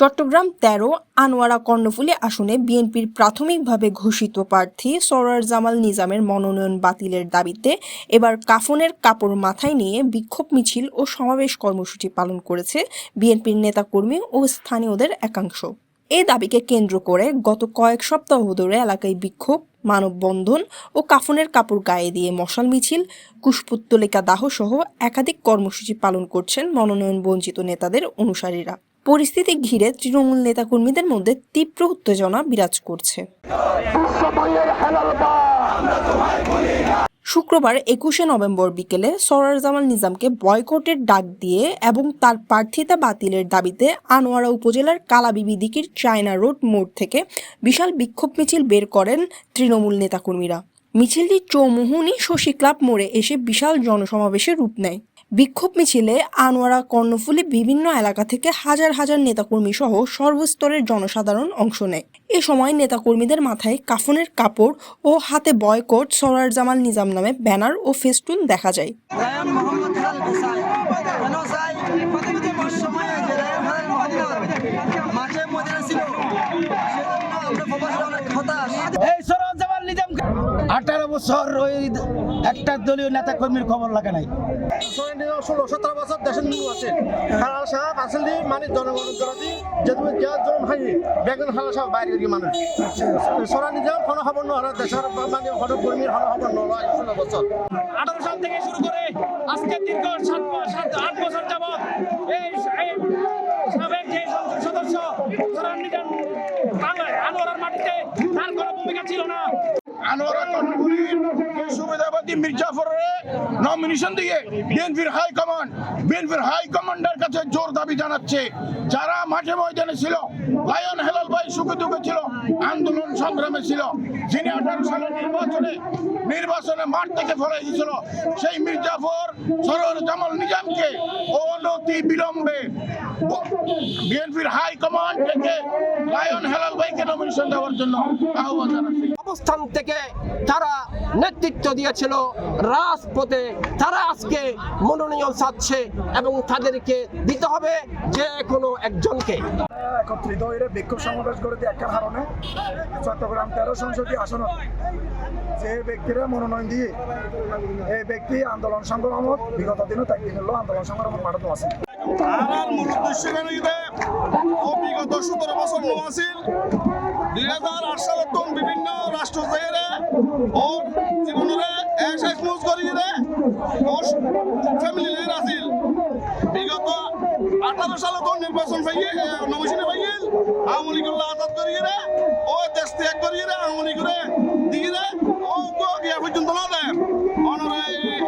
চট্টগ্রাম তেরো, আনোয়ারা কর্ণফুলী আসনে বিএনপির প্রাথমিকভাবে ঘোষিত প্রার্থী সরার জামাল নিজামের মনোনয়ন বাতিলের দাবিতে এবার কাফনের কাপড় মাথায় নিয়ে বিক্ষোভ মিছিল ও সমাবেশ কর্মসূচি পালন করেছে বিএনপির নেতাকর্মী ও স্থানীয়দের একাংশ। এই দাবিকে কেন্দ্র করে গত কয়েক সপ্তাহ ধরে এলাকায় বিক্ষোভ, মানববন্ধন ও কাফনের কাপড় গায়ে দিয়ে মশাল মিছিল, কুশপুত্তলিকা দাহ সহ একাধিক কর্মসূচি পালন করছেন মনোনয়ন বঞ্চিত নেতাদের অনুসারীরা। পরিস্থিতি ঘিরে তৃণমূল নেতাকর্মীদের মধ্যে তীব্র উত্তেজনা বিরাজ করছে। শুক্রবার একুশে নভেম্বর বিকেলে সরার জামাল নিজামকে বয়কটের ডাক দিয়ে এবং তার প্রার্থিতা বাতিলের দাবিতে আনোয়ারা উপজেলার কালাবিবি দিকির চায়না রোড মোড় থেকে বিশাল বিক্ষোভ মিছিল বের করেন তৃণমূল নেতাকর্মীরা। মিছিলটি চৌমুহনী শশী ক্লাব মোড়ে এসে বিশাল জনসমাবেশে রূপ নেয়। বিক্ষোভ মিছিলে আনোয়ারা, কর্ণফুলী বিভিন্ন এলাকা থেকে হাজার হাজার নেতাকর্মী সহ সর্বস্তরের জনসাধারণ অংশ নেয়। এ সময় নেতাকর্মীদের মাথায় কাফনের কাপড় ও হাতে বয়কট সরার জামাল নিজাম নামে ব্যানার ও ফেস্টুন দেখা যায় রায়ান মোহাম্মদ হেলাল চাই কেন চাই প্রতিনিধি সময় হয়েছে রায়ান হেলাল মদিনা মাঠে মদিনা ছিল সেজন্য আমরা প্রবাসী অনেক হতাশ এই সরঞ্জামাল নিজাম আঠারো বছর ওই একটা দলীয় নেতা কর্মীর খবর লাগে নাই। ষোলো সতেরো বছর দেশের নিউ আছে। হালাল সাহেব আসলে মানে জনগণের দরাদি যদি দেওয়ার জন্য হয় বেগুন হালাল সাহেব বাইরে গিয়ে মানুষ। সরা নিজের কোনো খবর নয় দেশের মানে হঠাৎ কর্মীর হলো খবর নয় ষোলো বছর। আঠারো সাল থেকে শুরু করে আজকে দীর্ঘ সাত সাত আট বছর যাবৎ এই এই সাবেক যে সংসদ সদস্য সরান নিজাম বাংলায় আনোয়ারার মাটিতে তার কোনো ভূমিকা ছিল না আনোয়ারা মির্জাফরের নমিনেশন দিয়ে বিএনপির হাই কমান্ড বিএনপির হাই কমান্ডের কাছে জোর জানাচ্ছে। যারা মাঠে ময়দানে ছিল, লায়ন হেলাল ভাই সুখে দুঃখে ছিল, আন্দোলন সংগ্রামে ছিল, যিনি আঠারো সালের নির্বাচনে নির্বাচনে মাঠ থেকে ফলাই দিয়েছিল সেই মির্জাফর সরোর জামাল নিজামকে অনতি বিলম্বে বিএনপির হাই কমান্ড থেকে লায়ন হেলাল ভাইকে নমিনেশন দেওয়ার জন্য আহ্বান জানাচ্ছি। অবস্থান থেকে তারা নেতৃত্ব দিয়েছিল। রাজপথে তারা আজকে মনোনয়ন চাচ্ছে এবং তাদেরকে দিতে হবে যে কোনো একজনকে। একত্রিত হয়ে বিক্ষোভ সমাবেশ করে একটা কারণে চট্টগ্রাম তেরো সংসদীয় আসন যে ব্যক্তিরা মনোনয়ন দিয়ে এই ব্যক্তি আন্দোলন সংগ্রামত বিগত দিনও তাক দিন হলো আন্দোলন সংগ্রামত মাঠত আছে আমার মূল উদ্দেশ্য কেন বিগত সতেরো বছর দুই হাজার আট রাষ্ট্র জায়গায় ও জীবନରେ এস এস মুজ করি রে ও ফ্যামিলি লিডার আছিল বিগত আঠারো সালে তো নির্বাচন পাইয়ে নমিশনে পাইয়েল আওয়ামী লীগের আজাদ করিয়ে রে ও দেশ ত্যাগ করিয়ে রে আওয়ামী লীগের দিয়ে রে ও গিয়া পর্যন্ত না দেয় অনরে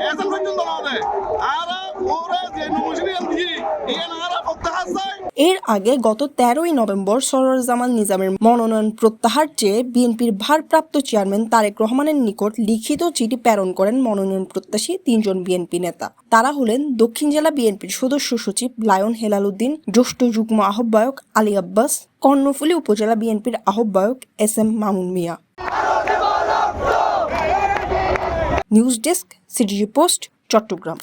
এজেন্ট পর্যন্ত না দেয় আর ওরে যে নমিশনে দিয়ে ইয়ে না আর প্রত্যাহার চাই এর আগে গত তেরোই নভেম্বর সরোয়ারজামান নিজামের মনোনয়ন প্রত্যাহার চেয়ে বিএনপির ভারপ্রাপ্ত চেয়ারম্যান তারেক রহমানের নিকট লিখিত চিঠি প্রেরণ করেন মনোনয়ন প্রত্যাশী তিনজন বিএনপি নেতা। তারা হলেন দক্ষিণ জেলা বিএনপির সদস্য সচিব লায়ন হেলাল উদ্দিন জ্যেষ্ঠ যুগ্ম আহ্বায়ক আলী আব্বাস, কর্ণফুলী উপজেলা বিএনপির আহ্বায়ক S M Mamun Miah. News desk, CTG post, Chattogram.